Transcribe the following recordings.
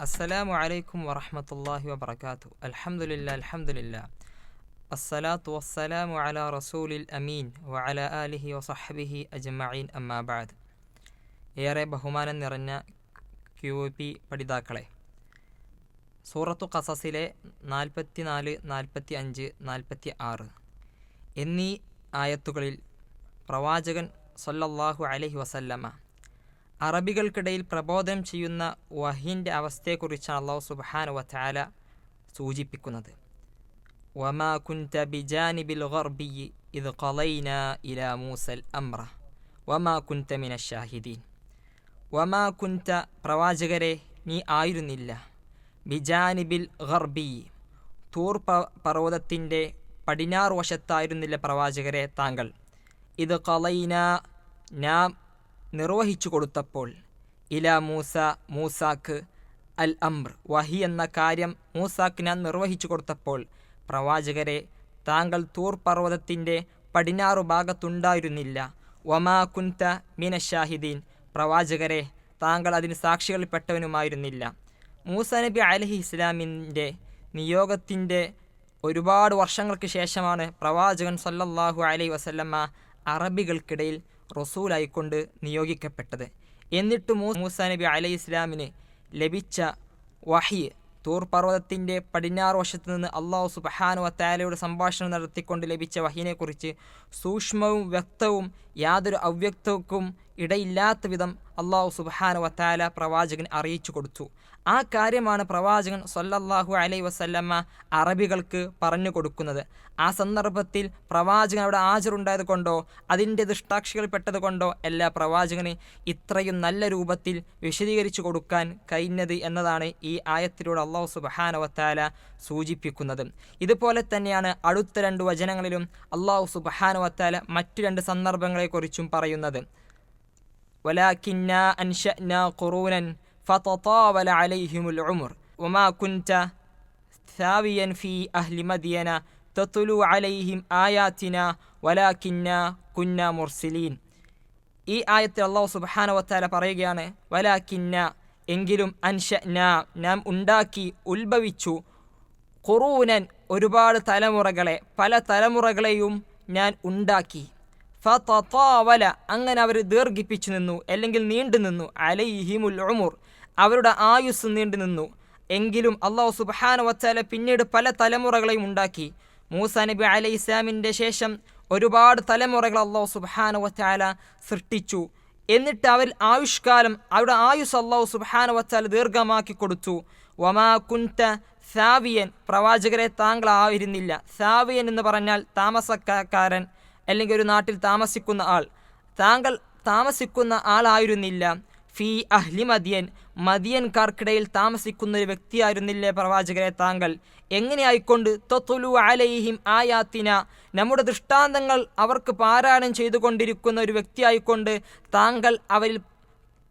അസ്സലാമു അലൈക്കും വറഹമത്തല്ലാഹി വബർക്കാത്തു അൽഹംദുലില്ലാ അൽഹംദുലില്ലാ അസ്സലാത്തു വസ്സലാമു അലാ റസൂലിൽ അമീൻ വഅല ആലിഹി വസഹബിഹി അജ്മഈൻ അമ്മാ ബഅദ്. ഏറെ ബഹുമാനം നിറഞ്ഞ ക്യു പി പഠിതാക്കളെ സൂറത്തു ഖസസിലെ നാൽപ്പത്തി നാല് നാൽപ്പത്തി അഞ്ച് നാൽപ്പത്തി ആറ് എന്നീ ആയത്തുകളിൽ പ്രവാചകൻ സല്ലല്ലാഹു അലൈഹി വസല്ലമ അറബികൾക്കിടയിൽ പ്രബോധനം ചെയ്യുന്ന വഹിന്റെ അവസ്ഥയെക്കുറിച്ചാണ് അള്ളാഹു സുബ്ഹാന വതആല സൂചിപ്പിക്കുന്നത്. വമാ കുൻത ബിജാനിബിൽ ഗർബിയി ഇത് ഖലൈന ഇലാ മൂസൽ അമ്ര വമാ കുൻത മിന ഷാഹിദീൻ. വമാ കുൻത പ്രവാചകരെ നീ ആയിരുന്നില്ല. ബിജാനിബിൽ ഗർബി. തൂർ പർവതത്തിന്റെ പടിഞ്ഞാറ് വശത്തായിരുന്നില്ല പ്രവാചകരെ താങ്കൾ. ഇത് കളൈന നാം നിർവഹിച്ചു കൊടുത്തപ്പോൾ ഇല മൂസ മൂസാക്ക് അൽ അംർ വഹി എന്ന കാര്യം മൂസാക്ക് ഞാൻ നിർവഹിച്ചു കൊടുത്തപ്പോൾ പ്രവാചകരെ താങ്കൾ തൂർ പർവതത്തിന്റെ പടിഞ്ഞാറു ഭാഗത്തുണ്ടായിരുന്നില്ല. വമാ കുന്ത മിന ഷാഹിദീൻ. പ്രവാചകരെ താങ്കൾ അതിന് സാക്ഷികളിൽപ്പെട്ടവനുമായിരുന്നില്ല. മൂസ നബി അലഹി ഇസ്ലാമിന്റെ നിയോഗത്തിന്റെ ഒരുപാട് വർഷങ്ങൾക്ക് ശേഷമാണ് പ്രവാചകൻ സല്ലല്ലാഹു അലൈഹി വസല്ലമ്മ അറബികൾക്കിടയിൽ റസൂലായിക്കൊണ്ട് നിയോഗിക്കപ്പെട്ടത്. എന്നിട്ട് മൂസ നബി അലൈഹി ഇസ്ലാമിന് ലഭിച്ച വഹി തൂർ പർവതത്തിന്റെ പടിഞ്ഞാറ് വശത്ത് നിന്ന് അള്ളാഹു സുബഹാനു വത്താലയുടെ സംഭാഷണം നടത്തിക്കൊണ്ട് ലഭിച്ച വഹീനെക്കുറിച്ച് സൂക്ഷ്മവും വ്യക്തവും യാതൊരു അവ്യക്തവും ഇടയില്ലാത്ത വിധം അള്ളാഹു സുബാന വത്താല പ്രവാചകൻ അറിയിച്ചു കൊടുത്തു. ആ കാര്യമാണ് പ്രവാചകൻ സൊല്ലാഹു അലൈ വസല്ലമ്മ അറബികൾക്ക് പറഞ്ഞു കൊടുക്കുന്നത്. ആ സന്ദർഭത്തിൽ പ്രവാചകൻ അവിടെ ഹാജറുണ്ടായത് കൊണ്ടോ അതിന്റെ ദുഷ്ടാക്ഷികൾ പെട്ടത് കൊണ്ടോ എല്ലാ പ്രവാചകന് ഇത്രയും നല്ല രൂപത്തിൽ വിശദീകരിച്ചു കൊടുക്കാൻ കഴിഞ്ഞത് എന്നതാണ് ഈ ആയത്തിലൂടെ അള്ളാഹു സുബഹാന വത്താല സൂചിപ്പിക്കുന്നത്. ഇതുപോലെ തന്നെയാണ് അടുത്ത രണ്ട് വചനങ്ങളിലും അള്ളാഹു സുബഹാന വത്താല മറ്റു രണ്ട് സന്ദർഭങ്ങളെക്കുറിച്ചും പറയുന്നത്. ولكنا أنشأنا قرونا فتطاول عليهم العمر وما كنت ثاويا في أهل مدين تتلو عليهم آياتنا ولكنا كنا مرسلين ഈ ആയത്തിൽ അള്ളാഹു സുബാന വത്താല പറയുകയാണ് വലാക്കിന്ന എങ്കിലും അൻഷ നാം ഉണ്ടാക്കി ഉത്ഭവിച്ചു ഖുറൂനൻ ഒരുപാട് തലമുറകളെ പല തലമുറകളെയും ഞാൻ ഉണ്ടാക്കി ഫതതാവല. അങ്ങനെ അവർ ദീർഘിപ്പിച്ചു നിന്നു അല്ലെങ്കിൽ നീണ്ടു നിന്നു. അലൈഹിമുൽ ഉമുർ. അവരുടെ ആയുസ് നീണ്ടു നിന്നു. എങ്കിലും അള്ളാഹു സുബാന വച്ചാല പിന്നീട് പല തലമുറകളെയും ഉണ്ടാക്കി. മൂസ നബി അലൈഹി ഇസ്ലാമിന്റെ ശേഷം ഒരുപാട് തലമുറകൾ അള്ളാഹു സുബാന വച്ചാല സൃഷ്ടിച്ചു. എന്നിട്ട് അവർ ആയുഷ്കാലം അവരുടെ ആയുസ് അള്ളാഹു സുബാന വച്ചാൽ ദീർഘമാക്കി കൊടുത്തു. വമാ കുൻത സാവിയൻ. പ്രവാചകരെ താങ്കൾ ആയിരുന്നില്ല. സാവിയൻ എന്ന് പറഞ്ഞാൽ താമസക്കാരൻ. അല്ലെങ്കിൽ ഒരു നാട്ടിൽ താമസിക്കുന്ന ആൾ. താങ്കൾ താമസിക്കുന്ന ആളായിരുന്നില്ല. ഫി അഹ്ലി മദിയൻ. മദിയൻകാർക്കിടയിൽ താമസിക്കുന്ന ഒരു വ്യക്തിയായിരുന്നില്ലേ പ്രവാചകരെ താങ്കൾ? എങ്ങനെയായിക്കൊണ്ട്? തൊത്തുലു അലൈഹിം ആയാത്തിന. നമ്മുടെ ദൃഷ്ടാന്തങ്ങൾ അവർക്ക് പാരായണം ചെയ്തുകൊണ്ടിരിക്കുന്ന ഒരു വ്യക്തിയായിക്കൊണ്ട് താങ്കൾ അവരിൽ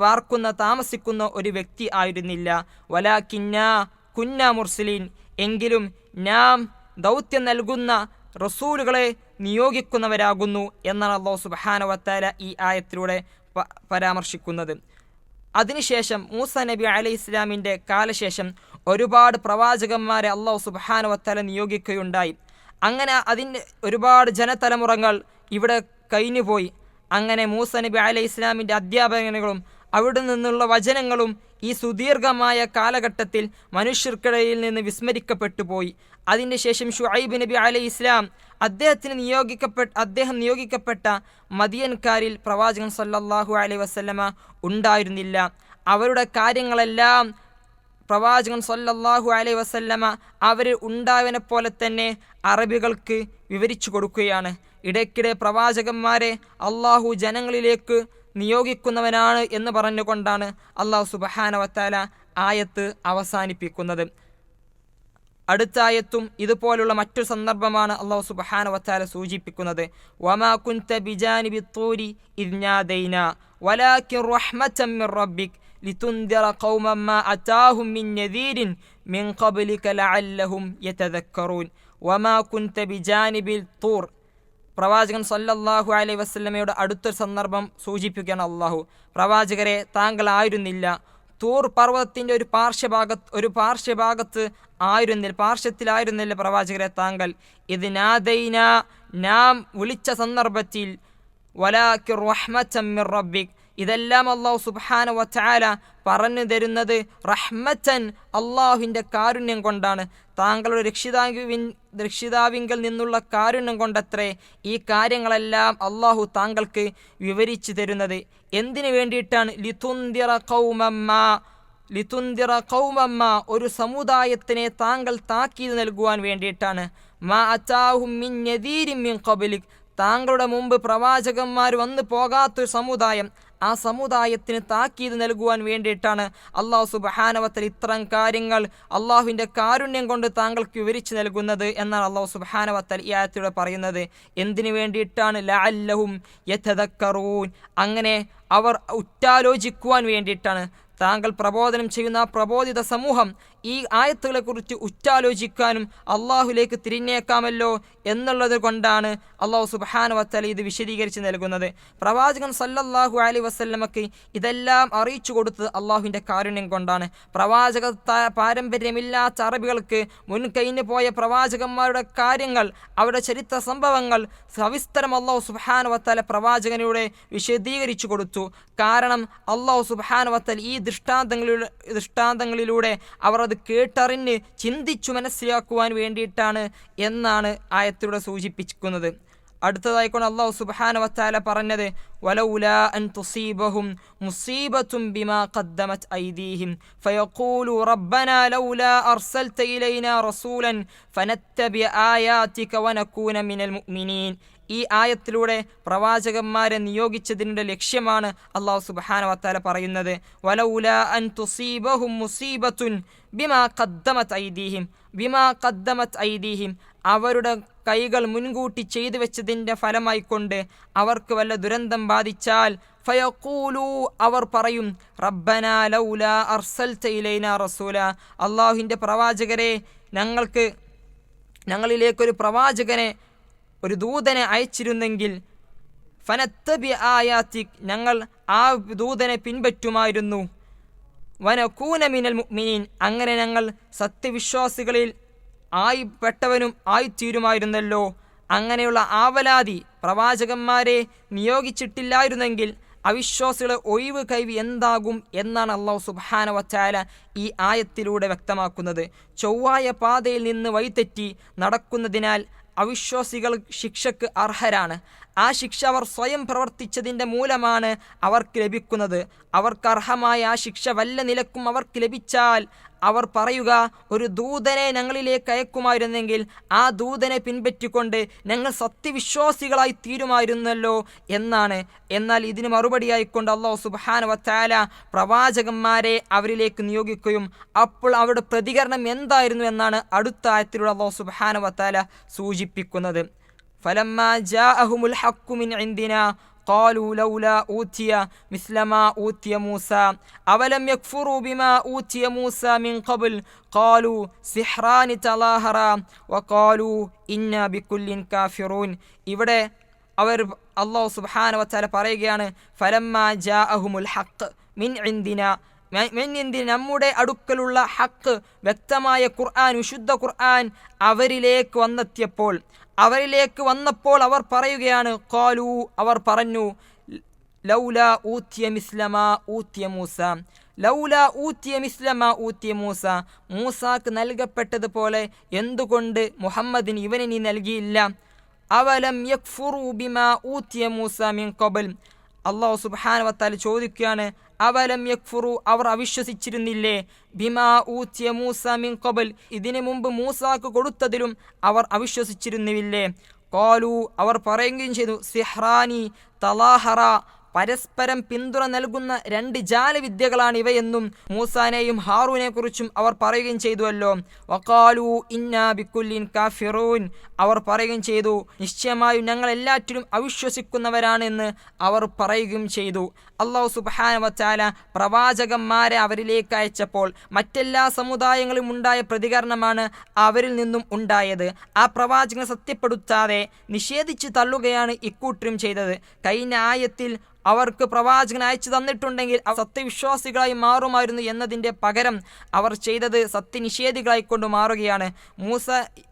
പാർക്കുന്ന താമസിക്കുന്ന ഒരു വ്യക്തി ആയിരുന്നില്ല. വലാക്കിന്ന കുന്ന മുർസലീൻ. എങ്കിലും നാം ദൗത്യം നൽകുന്ന റസൂലുകളെ നിയോഗിക്കുന്നവരാകുന്നു എന്നാണ് അള്ളാഹു സുബാനവത്താല ഈ ആയത്തിലൂടെ പരാമർശിക്കുന്നത്. അതിനുശേഷം മൂസ നബി അലി ഇസ്ലാമിന്റെ കാലശേഷം ഒരുപാട് പ്രവാചകന്മാരെ അള്ളാഹു സുബാനവത്താല നിയോഗിക്കുകയുണ്ടായി. അങ്ങനെ അതിന്റെ ഒരുപാട് ജനതലമുറകൾ ഇവിടെ കഴിഞ്ഞുപോയി. അങ്ങനെ മൂസ നബി അലി ഇസ്ലാമിന്റെ അധ്യാപനങ്ങളും അവിടെ നിന്നുള്ള വചനങ്ങളും ഈ സുദീർഘമായ കാലഘട്ടത്തിൽ മനുഷ്യർക്കിടയിൽ നിന്ന് വിസ്മരിക്കപ്പെട്ടു പോയി. അതിന്റെ ശേഷം ഷുഐബ് നബി അലി ഇസ്ലാം അദ്ദേഹത്തിന് നിയോഗിക്കപ്പെട്ട അദ്ദേഹം നിയോഗിക്കപ്പെട്ട മദിയൻകാരിൽ പ്രവാചകൻ സല്ലാഹു അലൈ വസ്ലമ ഉണ്ടായിരുന്നില്ല. അവരുടെ കാര്യങ്ങളെല്ലാം പ്രവാചകൻ സല്ലല്ലാഹു അലൈ വസല്ലമ അവർ ഉണ്ടായവനെ പോലെ തന്നെ അറബികൾക്ക് വിവരിച്ചു കൊടുക്കുകയാണ്. ഇടയ്ക്കിടെ പ്രവാചകന്മാരെ അള്ളാഹു ജനങ്ങളിലേക്ക് നിയോഗിക്കുന്നവനാണ് എന്ന് പറഞ്ഞുകൊണ്ടാണ് അള്ളാഹു സുബഹാനവത്താല ആയത്ത് അവസാനിപ്പിക്കുന്നത്. അടുത്ത ആയത്തും ഇതുപോലുള്ള മറ്റു സന്ദർഭമാണ് അള്ളാഹു സുബഹാന വത്താല സൂചിപ്പിക്കുന്നത്. വമാ കുൻത ബിജാനിബി തൂരി ഇദ്നാദൈന വലാകിൻ റഹ്മതൻ മിർ റബ്ബിക് ലിതുൻദിറ ഖൗമൻ മാ അതാഹും മിൻ മിൻ ഖബ്ലിക ലഅല്ലഹും യതദക്കറൂൻ. വമാ കുൻത ബിജാനിബിൽ തൂർ പ്രവാചകൻ സല്ലല്ലാഹു അലൈ വസ്ലമയുടെ അടുത്തൊരു സന്ദർഭം സൂചിപ്പിക്കുകയാണ് അള്ളാഹു. പ്രവാചകരെ താങ്കളായിരുന്നില്ല തൂർ പർവതത്തിന്റെ ഒരു പാർശ്വഭാഗത്ത് ഒരു പാർശ്വഭാഗത്ത് ആയിരുന്നില്ല പാർശ്വത്തിലായിരുന്നില്ല പ്രവാചകരെ താങ്കൾ. ഇത് നാദൈന നാം വിളിച്ച സന്ദർഭത്തിൽ വലാക്കി റഹ്മത്തൻ മിർ റബ്ബിക് ഇതെല്ലാം അള്ളാഹു സുബാന വച്ചാല പറഞ്ഞു തരുന്നത് റഹ്മത്തൻ അള്ളാഹുവിന്റെ കാരുണ്യം കൊണ്ടാണ്. താങ്കളുടെ രക്ഷിതാവിൻ രക്ഷിതാവിങ്കിൽ നിന്നുള്ള കാരുണ്യം കൊണ്ടത്രേ ഈ കാര്യങ്ങളെല്ലാം അള്ളാഹു താങ്കൾക്ക് വിവരിച്ചു തരുന്നത്. എന്തിനു വേണ്ടിയിട്ടാണ്? ലിതുന്തിറ കൗമമ്മ ലിതുന്തിറ കൗമമ്മ ഒരു സമുദായത്തിനെ താങ്കൾ താക്കീത് നൽകുവാൻ വേണ്ടിയിട്ടാണ്. മാ അച്ചാഹും മിൻ നദീരിൻ മിൻ ഖബലിക്. താങ്കളുടെ മുമ്പ് പ്രവാചകന്മാർ വന്നു പോകാത്തൊരു സമുദായം. ആ സമുദായത്തിന് താക്കീത് നൽകുവാൻ വേണ്ടിയിട്ടാണ് അള്ളാഹു സുബഹാനവത്തൽ ഇത്തരം കാര്യങ്ങൾ അള്ളാഹുവിന്റെ കാരുണ്യം കൊണ്ട് താങ്കൾക്ക് വിവരിച്ചു നൽകുന്നത് എന്നാണ് അള്ളാഹു സുബഹാനവത്തൽ ഈ ആയത്തിലൂടെ പറയുന്നത്. എന്തിനു വേണ്ടിയിട്ടാണ് ലഅല്ലഹും യഥദക്കറൂൻ അങ്ങനെ അവർ ഉറ്റാലോചിക്കുവാൻ വേണ്ടിയിട്ടാണ് താങ്കൾ പ്രബോധനം ചെയ്യുന്ന പ്രബോധിത സമൂഹം ഈ ആയത്തുകളെക്കുറിച്ച് ഉറ്റാലോചിക്കാനും അള്ളാഹുലേക്ക് തിരിഞ്ഞേക്കാമല്ലോ എന്നുള്ളത് കൊണ്ടാണ് അള്ളാഹു സുബാന വത്തല ഇത് വിശദീകരിച്ച് നൽകുന്നത്. പ്രവാചകൻ സല്ലല്ലാഹു അലി വസ്ല്ലമക്ക് ഇതെല്ലാം അറിയിച്ചു കൊടുത്തത് അള്ളാഹുവിന്റെ കാരുണ്യം കൊണ്ടാണ്. പ്രവാചക പാരമ്പര്യമില്ലാത്ത അറബികൾക്ക് മുൻകൈഞ്ഞു പോയ പ്രവാചകന്മാരുടെ കാര്യങ്ങൾ അവരുടെ ചരിത്ര സംഭവങ്ങൾ സവിസ്തരം അള്ളാഹു സുബാന വത്തല പ്രവാചകനിലൂടെ വിശദീകരിച്ചു കൊടുത്തു. കാരണം അള്ളാഹു സുബാന വത്തൽ ഈ ദൃഷ്ടാന്തങ്ങളിലൂടെ ദൃഷ്ടാന്തങ്ങളിലൂടെ അവർ അത് കേട്ടറിഞ്ഞ് ചിന്തിച്ചു മനസ്സിലാക്കുവാൻ വേണ്ടിയിട്ടാണ് എന്നാണ് ആയത്തിലൂടെ സൂചിപ്പിക്കുന്നത്. അടുത്തതായിക്കൊണ്ട് അള്ളാഹു സുബാന വത്താല പറഞ്ഞത് വലൗല അൻ തുസീബഹും ബിമാ ഖദ്ദമത് ഐദീഹിം. ഫയഖൂലു അർസൽത റസൂലൻ ഫനത്തബി ആയാതിക മിനൽ മുഅ്മിനീൻ. ഈ ആയത്തിലൂടെ പ്രവാചകന്മാരെ നിയോഗിച്ചതിന്റെ ലക്ഷ്യമാണ് അള്ളാഹു സുബാന വത്താല പറയുന്നത്. അൻ തുസീബഹും ബിമാ ഐദീഹിം. ബിമാ ഐദീഹിം. അവരുടെ കൈകൾ മുൻകൂട്ടി ചെയ്തു വെച്ചതിന്റെ ഫലമായിക്കൊണ്ട് അവർക്ക് വല്ല ദുരന്തം ബാധിച്ചാൽ ഫയഖൂലു അവർ പറയും റബ്ബന ലൗല അർസൽ ഇലൈന റസൂല. അള്ളാഹുവിന്റെ പ്രവാചകരെ ഞങ്ങൾക്ക് ഞങ്ങളിലേക്കൊരു പ്രവാചകനെ ഒരു ദൂതനെ അയച്ചിരുന്നെങ്കിൽ ഫനത്തബി ആയാത്തിക് ഞങ്ങൾ ആ ദൂതനെ പിൻപറ്റുമായിരുന്നു. വനക്കൂനമിനൽ മിനൽ മുഅ്മിനീൻ അങ്ങനെ ഞങ്ങൾ സത്യവിശ്വാസികളിൽ ആയിപ്പെട്ടവനും ആയിത്തീരുമായിരുന്നല്ലോ. അങ്ങനെയുള്ള ആവലാതി പ്രവാചകന്മാരെ നിയോഗിച്ചിട്ടില്ലായിരുന്നെങ്കിൽ അവിശ്വാസികളെ ഒഴിവ് കൈവി എന്താകും എന്നാണ് അള്ളാഹു സുബാന വച്ചാല ഈ ആയത്തിലൂടെ വ്യക്തമാക്കുന്നത്. ചൊവ്വായ പാതയിൽ നിന്ന് വഴിതെറ്റി നടക്കുന്നതിനാൽ അവിശ്വാസികൾ ശിക്ഷക്ക് അർഹരാണ്. ആ ശിക്ഷ അവർ സ്വയം പ്രവർത്തിച്ചതിന്റെ മൂലമാണ് അവർക്ക് ലഭിക്കുന്നത്. അവർക്ക് അർഹമായ ആ ശിക്ഷ വല്ല നിലക്കും അവർക്ക് ലഭിച്ചാൽ അവർ പറയുക ഒരു ദൂതനെ ഞങ്ങളിലേക്ക് അയക്കുമായിരുന്നെങ്കിൽ ആ ദൂതനെ പിൻപറ്റിക്കൊണ്ട് ഞങ്ങൾ സത്യവിശ്വാസികളായി തീരുമായിരുന്നല്ലോ എന്നാണ്. എന്നാൽ ഇതിന് മറുപടിയായിക്കൊണ്ട് അള്ളാഹു സുബാന വത്താല പ്രവാചകന്മാരെ അവരിലേക്ക് നിയോഗിക്കുകയും അപ്പോൾ അവരുടെ പ്രതികരണം എന്തായിരുന്നു എന്നാണ് അടുത്ത ആയത്തിലൂടെ അള്ളാഹു സുബാന വത്താല സൂചിപ്പിക്കുന്നത്. فلما جاءهم الحق من عندنا قالوا لولا أوتي مثل ما أوتي موسى أولم يكفروا بما أوتي موسى من قبل قالوا سحران تظاهرا وقالوا إنا بكل كافرون ഇവിടെ അവർ അള്ളാഹു സുബാന വച്ചാല പറയുകയാണ് ഫലമ്മ ജാ അഹുമുൽ ഹക്ക് മിൻ ഇന്ദിന മെന്നിന്തി നമ്മുടെ അടുക്കലുള്ള ഹക്ക് വ്യക്തമായ ഖുർആൻ വിശുദ്ധ ഖുർആൻ അവരിലേക്ക് വന്നെത്തിയപ്പോൾ അവരിലേക്ക് വന്നപ്പോൾ അവർ പറയുകയാണ് കോലു അവർ പറഞ്ഞു ലൗല ഊത്തിയ മിസ്ലമ ഊത്തിയ മൂസ. ലൗല ഊത്തിയ മിസ്ലമ ഊത്തിയ മൂസ മൂസാക്ക് നൽകപ്പെട്ടതുപോലെ എന്തുകൊണ്ട് മുഹമ്മദിന് ഇവനെ നീ നൽകിയില്ല? അവലം യക്ഫുറു ബിമ ഊത്തിയ മൂസ മിൻ കൊബൽ അള്ളാഹു സുബാനവത്താൽ ചോദിക്കുകയാണ് അവലം യക്ഫുറു അവർ അവിശ്വസിച്ചിരുന്നില്ലേ? ബിമാ ഊത്യ മൂസ മിൻ കബൽ ഇതിനു മുമ്പ് മൂസാക്ക് കൊടുത്തതിലും അവർ അവിശ്വസിച്ചിരുന്നില്ലേ? കോലു അവർ പറയുകയും ചെയ്തു സിഹ്റാനി തലാഹറ പരസ്പരം പിന്തുണ നൽകുന്ന രണ്ട് ജാലവിദ്യകളാണ് ഇവയെന്നും മൂസാനെയും ഹാറൂനെ കുറിച്ചും അവർ പറയുകയും ചെയ്തുവല്ലോ. വക്കാലു ഇന്നാ ബിക്കുല്ലിൻ കാഫിറൂൻ. അവർ പറയുകയും ചെയ്തു നിശ്ചയമായും ഞങ്ങൾ എല്ലാറ്റിലും അവിശ്വസിക്കുന്നവരാണെന്ന് അവർ പറയുകയും ചെയ്തു. അള്ളാഹു സുബാന വച്ചാല പ്രവാചകന്മാരെ അവരിലേക്ക് അയച്ചപ്പോൾ മറ്റെല്ലാ സമുദായങ്ങളും ഉണ്ടായ പ്രതികരണമാണ് അവരിൽ നിന്നും ഉണ്ടായത്. ആ പ്രവാചകനെ സത്യപ്പെടുത്താതെ നിഷേധിച്ച് തള്ളുകയാണ് ഇക്കൂട്ടരും ചെയ്തത്. കഴിഞ്ഞ ആയത്തിൽ അവർക്ക് പ്രവാചകൻ അയച്ചു തന്നിട്ടുണ്ടെങ്കിൽ സത്യവിശ്വാസികളായി മാറുമായിരുന്നു എന്നതിന്റെ പകരം അവർ ചെയ്തത് സത്യനിഷേധികളായിക്കൊണ്ട് മാറുകയാണ്. മൂസ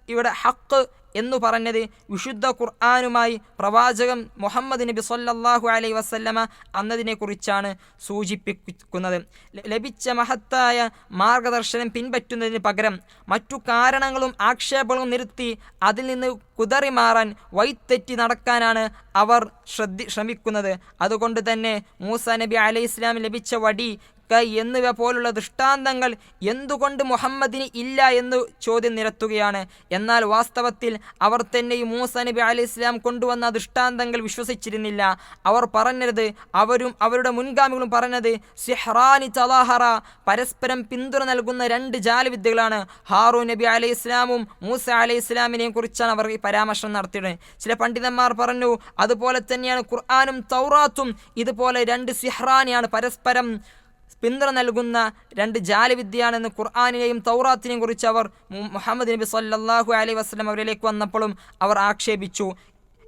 ഇവിടെ ഹക്ക് എന്നു പറഞ്ഞത് വിശുദ്ധ ഖുർആാനുമായി പ്രവാചകൻ മുഹമ്മദ് നബി സൊല്ലാഹു അലൈ വസല്ലമ അന്നതിനെക്കുറിച്ചാണ് സൂചിപ്പിക്കുന്നത്. ലഭിച്ച മഹത്തായ മാർഗദർശനം പിൻപറ്റുന്നതിന് പകരം മറ്റു കാരണങ്ങളും ആക്ഷേപങ്ങളും നിർത്തി അതിൽ നിന്ന് കുതറി മാറാൻ വൈത്തെറ്റി നടക്കാനാണ് അവർ ശ്രദ്ധി ശ്രമിക്കുന്നത്. അതുകൊണ്ട് തന്നെ മൂസ നബി അലൈഹി ഇസ്ലാം ലഭിച്ച വടി എന്നിവ പോലുള്ള ദൃഷ്ടാന്തങ്ങൾ എന്തുകൊണ്ട് മുഹമ്മദിന് ഇല്ല എന്ന് ചോദ്യം നിരത്തുകയാണ്. എന്നാൽ വാസ്തവത്തിൽ അവർ തന്നെ ഈ മൂസ നബി അലി ഇസ്ലാം കൊണ്ടുവന്ന ദൃഷ്ടാന്തങ്ങൾ വിശ്വസിച്ചിരുന്നില്ല. അവർ പറഞ്ഞത് അവരും അവരുടെ മുൻഗാമികളും പറഞ്ഞത് സിഹ്റാനി തലാഹറ പരസ്പരം പിന്തുണ നൽകുന്ന രണ്ട് ജാലവിദ്യകളാണ്. ഹാറു നബി അലി ഇസ്ലാമും മൂസ അലി ഇസ്ലാമിനെയും കുറിച്ചാണ് അവർ ഈ പരാമർശം നടത്തിയത്. ചില പണ്ഡിതന്മാർ പറഞ്ഞു അതുപോലെ തന്നെയാണ് ഖുർആാനും തൗറാത്തും. ഇതുപോലെ രണ്ട് സിഹ്റാനിയാണ് പരസ്പരം പിന്തുണ നൽകുന്ന രണ്ട് ജാലവിദ്യയാണെന്ന് ഖുർആാനിനെയും തൗറാത്തിനെയും കുറിച്ച് അവർ മുഹമ്മദ് നബി സല്ലാഹു അലൈഹി വസ്ലം അവരിലേക്ക് വന്നപ്പോഴും അവർ ആക്ഷേപിച്ചു.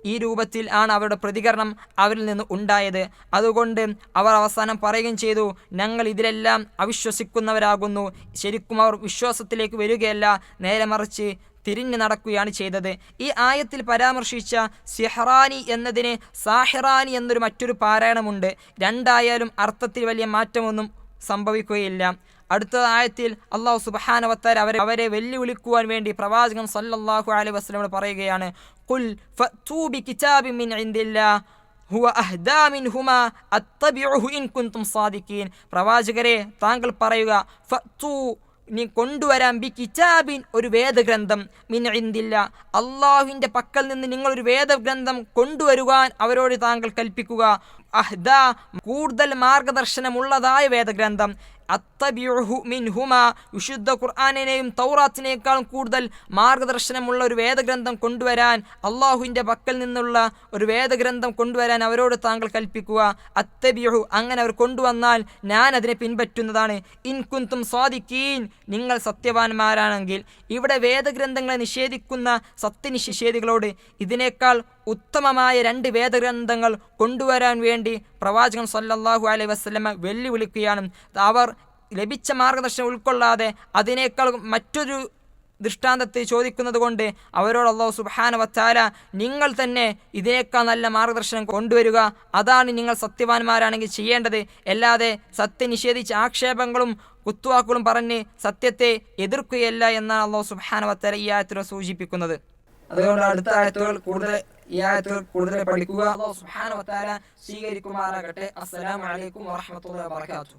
ഈ രൂപത്തിൽ ആണ് അവരുടെ പ്രതികരണം അവരിൽ നിന്ന് ഉണ്ടായത്. അതുകൊണ്ട് അവർ അവസാനം പറയുകയും ചെയ്തു ഞങ്ങൾ ഇതിലെല്ലാം അവിശ്വസിക്കുന്നവരാകുന്നു. ശരിക്കും അവർ വിശ്വാസത്തിലേക്ക് വരികയല്ല. നേരെ മറിച്ച് തിരിഞ്ഞു നടക്കുകയാണ് ചെയ്തത്. ഈ ആയത്തിൽ പരാമർശിച്ച സിഹ്റാനി എന്നതിന് സാഹിറാനി എന്നൊരു മറ്റൊരു പാരായണമുണ്ട്. രണ്ടായാലും അർത്ഥത്തിൽ വലിയ മാറ്റമൊന്നും സംഭവിക്കുകയില്ല. അടുത്ത ആയത്തിൽ അള്ളാഹു സുബഹാനവത്താർ അവരെ അവരെ വെല്ലുവിളിക്കുവാൻ വേണ്ടി പ്രവാചകൻ സല്ലല്ലാഹു അലൈഹി വസ്ലമോട് പറയുകയാണ് കുൽ സാദിഖീൻ. പ്രവാചകരെ താങ്കൾ പറയുക നീ കൊണ്ടുവരാൻ ബി കിതാബിൻ ഒരു വേദഗ്രന്ഥം മിൻ ഇന്ദില്ല അള്ളാഹുവിന്റെ പക്കൽ നിന്ന് നിങ്ങളൊരു വേദഗ്രന്ഥം കൊണ്ടുവരുവാൻ അവരോട് താങ്കൾ കൽപ്പിക്കുക. അഹ്ദ കൂടുതൽ മാർഗദർശനമുള്ളതായ വേദഗ്രന്ഥം. മിൻഹുമ വിശുദ്ധ ഖുർആാനിനെയും തൗറാത്തിനേക്കാളും കൂടുതൽ മാർഗദർശനമുള്ള ഒരു വേദഗ്രന്ഥം കൊണ്ടുവരാൻ അള്ളാഹുവിന്റെ പക്കൽ നിന്നുള്ള ഒരു വേദഗ്രന്ഥം കൊണ്ടുവരാൻ അവരോട് താങ്കൾ കൽപ്പിക്കുക. അത്തബിയുഹു അങ്ങനെ അവർ കൊണ്ടുവന്നാൽ ഞാൻ അതിനെ പിൻപറ്റുന്നതാണ് ഇൻകുന്തും സ്വാദിക്കീൻ നിങ്ങൾ സത്യവാന്മാരാണെങ്കിൽ ഇവിടെ വേദഗ്രന്ഥങ്ങളെ നിഷേധിക്കുന്ന സത്യനിഷേധികളോട് ഇതിനേക്കാൾ ഉത്തമമായ രണ്ട് വേദഗ്രന്ഥങ്ങൾ കൊണ്ടുവരാൻ വേണ്ടി പ്രവാചകൻ സല്ലല്ലാഹു അലൈ വസ്ലമ വെല്ലുവിളിക്കുകയാണ്. അവർ ലഭിച്ച മാർഗദർശനം ഉൾക്കൊള്ളാതെ അതിനേക്കാൾ മറ്റൊരു ദൃഷ്ടാന്തത്തെ ചോദിക്കുന്നത് കൊണ്ട് അവരോട് അള്ളാഹു സുബാന വത്താല നിങ്ങൾ തന്നെ ഇതിനേക്കാൾ നല്ല മാർഗദർശനം കൊണ്ടുവരിക. അതാണ് നിങ്ങൾ സത്യവാന്മാരാണെങ്കിൽ ചെയ്യേണ്ടത്. അല്ലാതെ സത്യം നിഷേധിച്ച ആക്ഷേപങ്ങളും കുത്തുവാക്കുകളും പറഞ്ഞ് സത്യത്തെ എതിർക്കുകയല്ല എന്നാണ് അള്ളാഹു സുബാന വത്താല ഈ ആയത്തിൽ സൂചിപ്പിക്കുന്നത്. അതുകൊണ്ട് അടുത്ത ആയത്തുകൾ കൂടുതൽ ഈ ആയത്തുകൾ കൂടുതൽ പഠിക്കുക. അള്ളാഹു സുബ്ഹാനഹു തആല സ്വീകരിക്കുമാറാകട്ടെ. അസ്സലാമു അലൈക്കും വറഹ്മത്തുള്ളാഹി വബറകാതുഹു